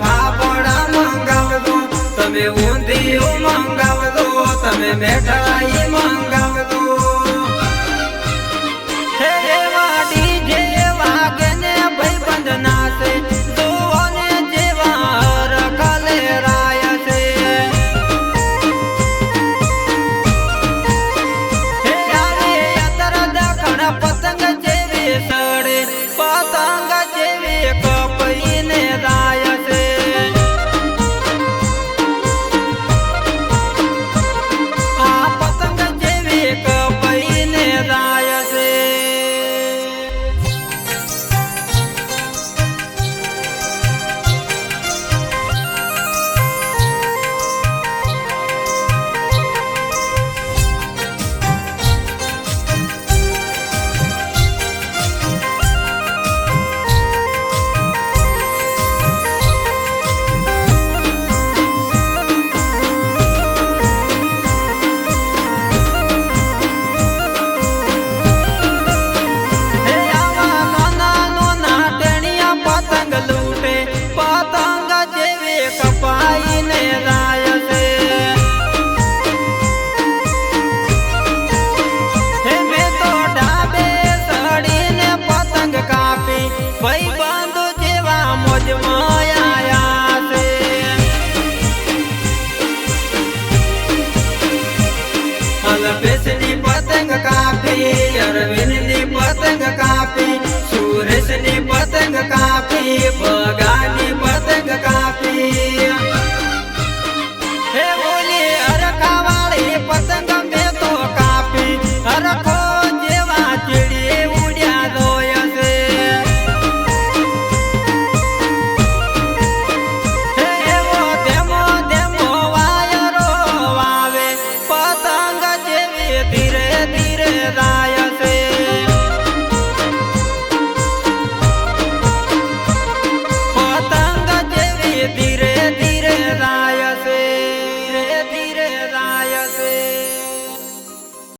ફાફડા મંગાવજો તમે ઊંધિયું મંગાવજો તમે મેઠાઈ મંગાવજો.